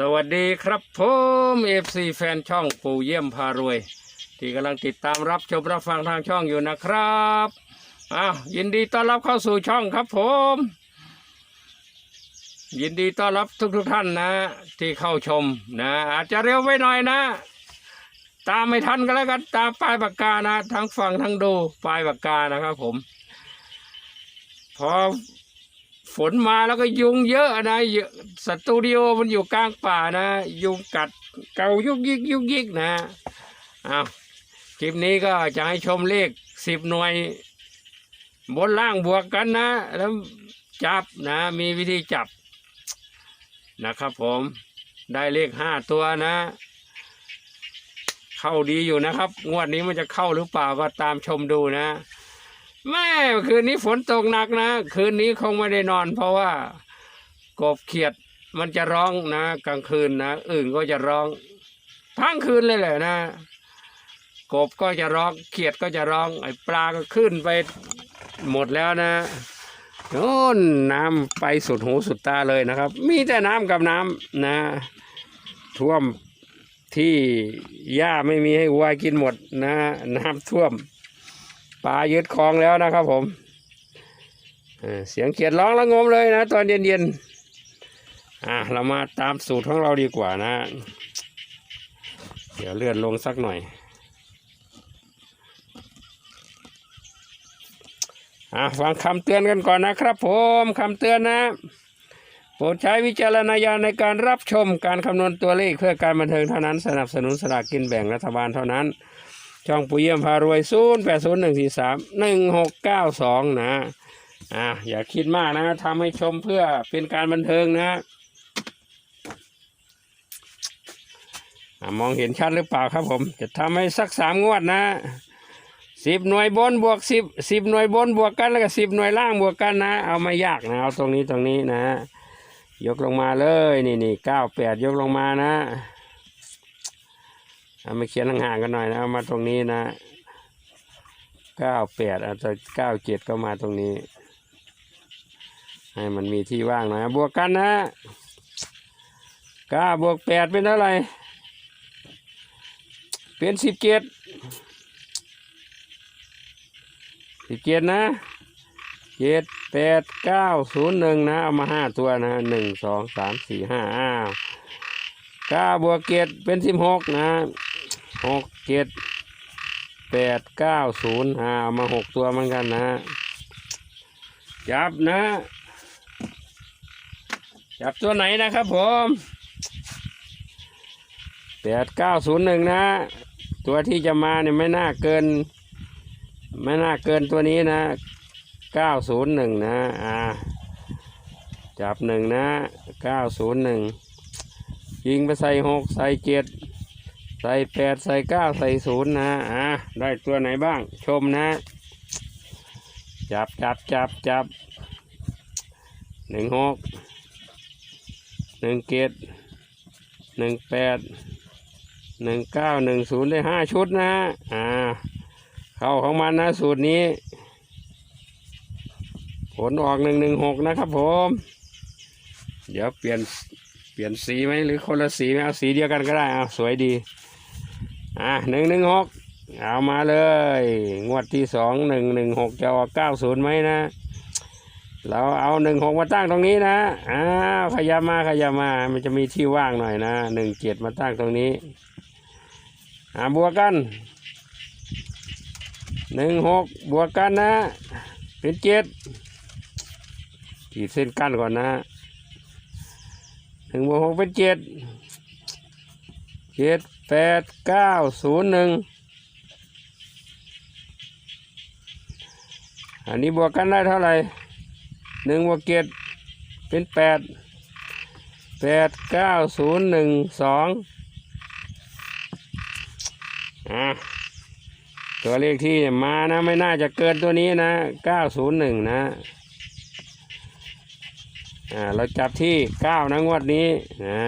สวัสดีครับผมเอฟซีแฟนช่องปู่เยี่ยมพารวย ที่กำลังติดตามรับชมรับฟังทางช่องอยู่นะครับอ้าวยินดีต้อนรับเข้าสู่ช่องครับผม ยินดีต้อนรับทุกทุกท่านนะ ที่เข้าชมนะ อาจจะเร็วไปหน่อยนะ ตามไม่ทันก็แล้วกันตามป้ายปากกานะ ทั้งฟังทั้งดูป้ายปากกานะครับผม พอ ฝนมาแล้วก็ยุงเยอะนะเยอะสตูดิโอมันอยู่กลางป่านะ ยุงกัดเกายุกยิกยุกยิกนะอ้าวคลิปนี้ก็จะให้ชมเลขสิบหน่วย บนล่างบวกกันนะ แล้วจับนะ มีวิธีจับนะครับผมได้เลขห้าตัวนะ เข้าดีอยู่นะครับ งวดนี้มันจะเข้าหรือเปล่าก็ตามชมดูนะ แม่คืนนี้ฝนตกหนักนะ คืนนี้คงไม่ได้นอน เพราะว่ากบเขียดมันจะร้องนะ กลางคืนนะอื่นก็จะร้องทั้งคืนเลยแหละนะ กบก็จะร้องเขียดก็จะร้องไอ้ปลาก็ขึ้นไปหมดแล้วนะโน่นน้ำไปสุดหูสุดตาเลยนะครับ มีแต่น้ำกับน้ำนะ ท่วมที่หญ้าไม่มีให้วัวกินหมดนะ น้ำท่วม ปลายึดคลองแล้วนะครับผมเสียงเขียดร้องระงมเลยนะ ตอนเย็นๆอะเรามาตามสูตรของเราดีกว่านะ เดี๋ยวเลื่อนลงสักหน่อยอะฟังคำเตือนกันก่อนนะครับผมคำเตือนนะโปรดใช้วิจารณญาณในการรับชมการคำนวณตัวเลขเพื่อการบันเทิงเท่านั้นสนับสนุนสลากกินแบ่งรัฐบาลเท่านั้น ช่องปุ๋ยเยี่ยมพารวยศูนย์แปดศูนย์หนึ่งสี่สามหนึ่งหกเก้าสองนะอ่าอย่าคิดมากนะทำให้ชมเพื่อเป็นการบันเทิงนะมองเห็นชัดหรือเปล่าครับผม จะทำให้สักสามงวดนะสิบหน่วยบนบวกสิบสิบหน่วยบนบวกกันแล้วก็สิบหน่วยล่างบวกกันนะ เอาไม่ยากนะเอาตรงนี้ตรงนี้นะ ยกลงมาเลยนี่นี่เก้าแปดยกลงมานะ เอามาเขียนห่างๆกันหน่อยนะเอามาตรงนี้นะเก้าแปดอาจจะเก้าเจ็ดก็มาตรงนี้ ให้มันมีที่ว่างหน่อยบวกกันนะเก้าบวกแปดเป็นเท่าไหร่เป็นสิบเจ็ดสิบเจ็ดนะเจ็ดแปดเก้าศูนย์หนึ่งนะ เอามาห้าตัวนะหนึ่งสองสามสี่ห้าอ้าวเก้าบวกเจ็ดเป็นสิบหกนะ หกเจ็ดแปดเก้าศูนย์หาเอามาหกตัวเหมือนกันนะจับนะ จับตัวไหนนะครับผมแปดเก้าศูนย์หนึ่งนะ ตัวที่จะมาเนี่ยไม่น่าเกิน ไม่น่าเกินตัวนี้นะเก้าศูนย์หนึ่งนะ อ่า จับหนึ่งนะเก้าศูนย์หนึ่งยิงไปใส่หกใส่เจ็ด ใส่แปดใส่เก้าใส่ศูนย์นะอะได้ตัวไหนบ้าง ชมนะ จับจับจับจับหนึ่งหกหนึ่งเกตหนึ่งแปดหนึ่งเก้าหนึ่งศูนย์ได้ห้าชุดนะอ่าเข้าของมันนะ สูตรนี้ ผลออกหนึ่งหนึ่งหกนะครับผม เดี๋ยวเปลี่ยนเปลี่ยนสีไหมหรือคนละสีไหมเอาสีเดียวกันก็ได้เอาสวยดี อะหนึ่งหนึ่งหกเอามาเลย งวดที่สองหนึ่งหนึ่งหกจะออกเก้าศูนย์ไหมนะ เราเอาหนึ่งหกมาตั้งตรงนี้นะอ้าวขยับมาขยับมามันจะมีที่ว่างหน่อยนะหนึ่งเจ็ดมาตั้งตรงนี้อ่าบวกกันหนึ่งหกบวกกันนะ เป็นเจ็ดขีดเส้นกั้นก่อนนะหนึ่งบวกหกเป็นเจ็ดเจ็ด แปดเก้าศูนย์หนึ่งอันนี้บวกกันได้เท่าไหร่หนึ่งบวกเจ็ดเป็นแปดแปดเก้าศูนย์หนึ่งสองอะตัวเลขที่มานะไม่น่าจะเกินตัวนี้นะเก้าศูนย์หนึ่งนะอ่าเราจับที่เก้านะงวดนี้นะ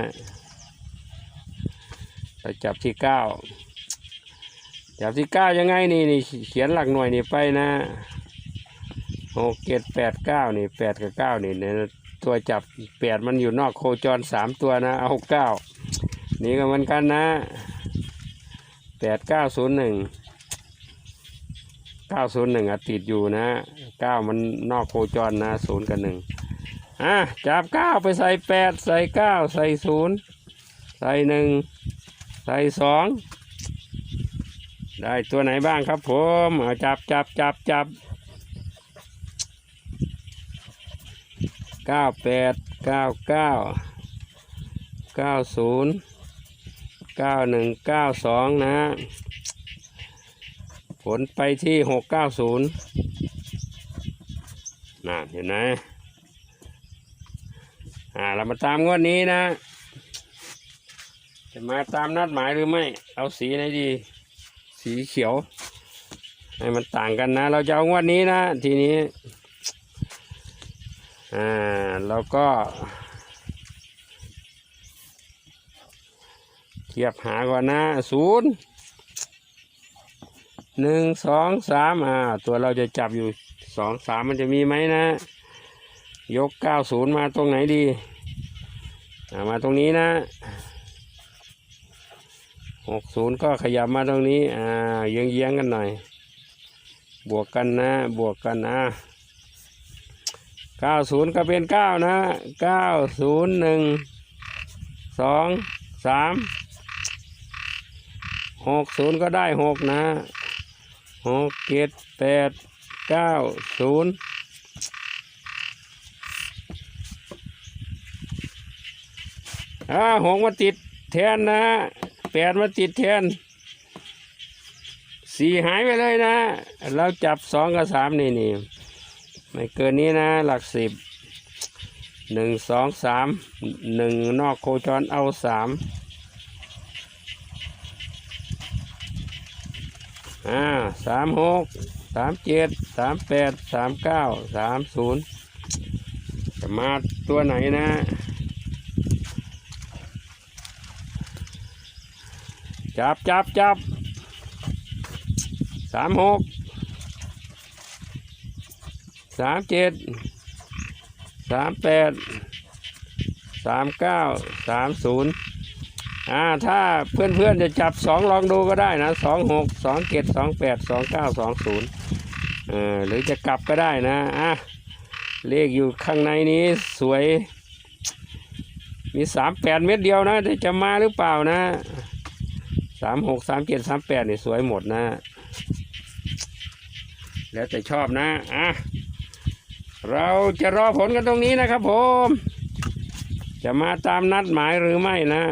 เราจับที่เก้าจับที่เก้ายังไงนี่นี่เขียนหลักหน่วยนี่ไปนะหกเจ็ดแปดเก้านี่แปดกับเก้านี่เนี่ยตัวจับแปดมันอยู่นอกโคจรสามตัวนะเอาเก้านี่ก็เหมือนกันนะแปดเก้าศูนย์หนึ่งเก้าศูนย์หนึ่งอะติดอยู่นะเก้ามันนอกโคจรนะศูนย์กับหนึ่งอะจับเก้าไปใส่แปดใส่เก้าใส่ศูนย์ใส่หนึ่ง ใส่สองได้ตัวไหนบ้างครับผมจับจับจับจับเก้าแปดเก้าเก้าเก้าศูนย์เก้าหนึ่งเก้าสองนะผลไปที่หกเก้าศูนย์น่ะเห็นไหมอ่าเรามาตามงวดนี้นะ จะมาตามนัดหมายหรือไม่ เอาสีไหนดี สีเขียว ให้มันต่างกันนะ เราจะเอางวดนี้นะ ทีนี้ อ่า แล้วก็ เทียบหาก่อนนะศูนย์หนึ่งสองสามอ่า ตัวเราจะจับอยู่สองสามมันจะมีไหมนะ ยกเก้าศูนย์มาตรงไหนดี มาตรงนี้นะ หกศูนย์ก็ขยับมาตรงนี้ อ่าเยื้องเยื้องๆกันหน่อย บวกกันนะ บวกกันอ่าเก้าศูนย์ก็เป็นเก้านะเก้าศูนย์หนึ่งสองสามหกศูนย์ก็ได้หกนะหกเจ็ดแปดเก้าศูนย์อ่าหกมาติดแทนนะ แปดมาติดแทนสี่หายไปเลยนะ เราจับสองกับสามนี่นี่ไม่เกินนี้นะหลักสิบหนึ่งสองสามหนึ่งนอกโคจรเอาสามอ่าสามหกสามเจ็ดสามแปดสามเก้าสามศูนย์จะมาตัวไหนนะ จับจับจับสามหกสามเจ็ดสามแปดสามเก้าสามศูนย์อ่าถ้าเพื่อนเพื่อนๆจะจับสองลองดูก็ได้นะสองหกสองเจ็ดสองแปดสองเก้าสองศูนย์เออหรือจะกลับก็ได้นะอะเลขอยู่ข้างในนี้สวย มีสามแปดเม็ดเดียวนะจะมาหรือเปล่านะ สามหกสามเจ็ดสามแปดนี่สวยหมดนะ แล้วแต่ชอบนะ อะ เราจะรอผลกันตรงนี้นะครับผม จะมาตามนัดหมายหรือไม่นะ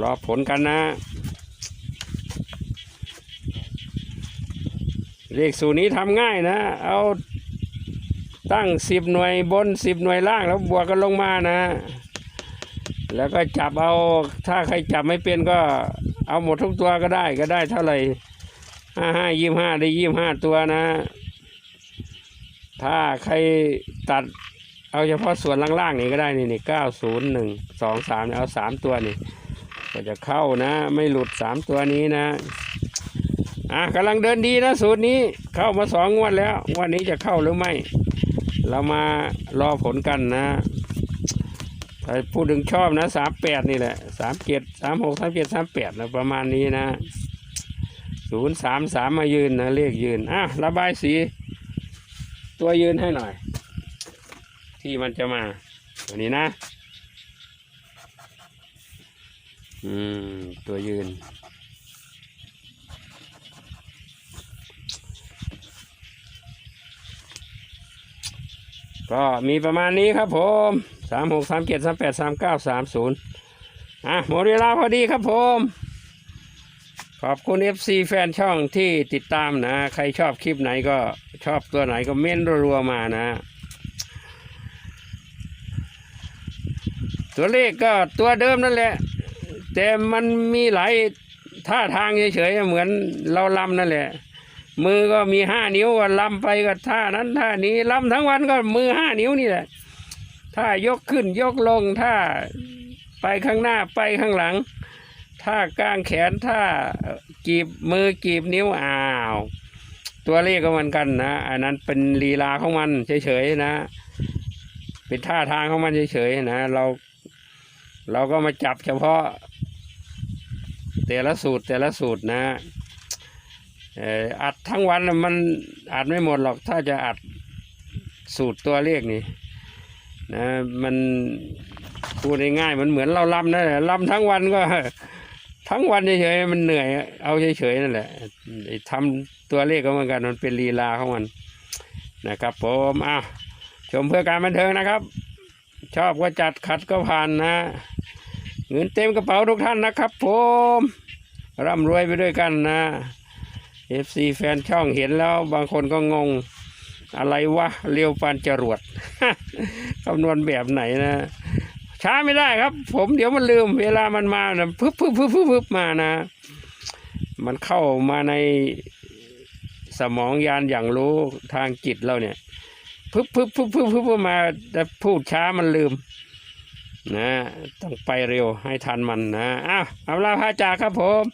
รอผลกันนะ เลขสูตรนี้ทำง่ายนะ เอาตั้งสิบหน่วยบนสิบหน่วยล่างแล้วบวกกันลงมานะ แล้วก็จับเอาถ้าใครจับไม่เป็นก็เอาหมดทุกตัวก็ได้ก็ได้เท่าไหร่ห้าห้ายี่ห้าได้ยี่ห้าตัวนะ ถ้าใครตัดเอาเฉพาะส่วนล่างๆนี่ก็ได้นี่นี่เก้าศูนย์หนึ่งสองสามเอาสามตัวนี่ก็จะเข้านะ ไม่หลุดสามตัวนี้นะอะกำลังเดินดีนะสูตรนี้เข้ามาสองงวดแล้วงวันนี้จะเข้าหรือไม่ เรามารอผลกันนะ ถ้าพูดถึงชอบนะสามแปดนี่แหละสามเจ็ดสามหกสามเจ็ดสามแปดนะประมาณนี้นะศูนย์สามสามมายืนนะเลขยืนอะระบายสี ตัวยืนให้หน่อย ที่มันจะมาตัวนี้นะ อืม ตัวยืนก็มีประมาณนี้ครับผมามหกสามเจ็ดสามแปดสามเก้าสามศูนย์อะหมดเวลาพอดีครับผม ขอบคุณ FC แฟนช่องที่ติดตามนะ ใครชอบคลิปไหนก็ชอบตัวไหนก็เม้นรัวๆมานะ ตัวเลขก็ตัวเดิมนั่นแหละ แต่มันมีหลายท่าทางเฉยๆเหมือนเราลำนั่นแหละ มือก็มีห้านิ้วก็ลำไปก็ท่านั้นท่านี้ลำทั้งวันก็มือห้านิ้วนี่แหละ ถ้ายกขึ้นยกลงถ้าไปข้างหน้าไปข้างหลัง ถ้ากางแขนถ้ากีบมือกีบนิ้วอ้าว ตัวเลขก็เหมือนกันนะ อันนั้นเป็นลีลาของมันเฉยๆนะ เป็นท่าทางของมันเฉยๆนะ เรา เราก็มาจับเฉพาะ แต่ละสูตรแต่ละสูตรนะอัดทั้งวันมันอัดไม่หมดหรอกถ้าจะอัดสูตรตัวเลขนี่ นะมันพูดง่ายๆมันเหมือนเราลำนั่นแหละลำทั้งวันก็ ทั้งวันเฉยๆมันเหนื่อย เอาเฉยๆนั่นแหละทำตัวเลขก็เหมือนกันมันเป็นลีลาของมันนะครับผมอ้าวชมเพื่อการบันเทิงนะครับ ชอบก็จัดขัดก็ผ่านนะ เงินเต็มกระเป๋าทุกท่านนะครับ ผมร่ำรวยไปด้วยกันนะ FC แฟนช่องเห็นแล้วบางคนก็งง อะไรวะเรียวปานจรวดคำนวณแบบไหนนะ ช้าไม่ได้ครับ ผมเดี๋ยวมันลืม เวลามันมานะพึบพึบพึบพึบพึบมานะ มันเข้ามาในสมองยานอย่างรู้ทางจิตเราเนี่ยพึบพึบพึบพึบพึบมาแต่พูดช้ามันลืม นะ ต้องไปเร็วให้ทันมันนะอ้าวเอาลาพาจากครับผม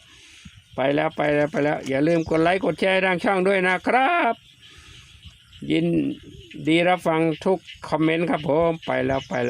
ไปแล้วไปแล้วไปแล้ว อย่าลืมกดไลค์กดแชร์ทางช่องด้วยนะครับ ยินดีรับฟังทุกคอมเมนต์ครับผม ไปแล้วไปแล้ว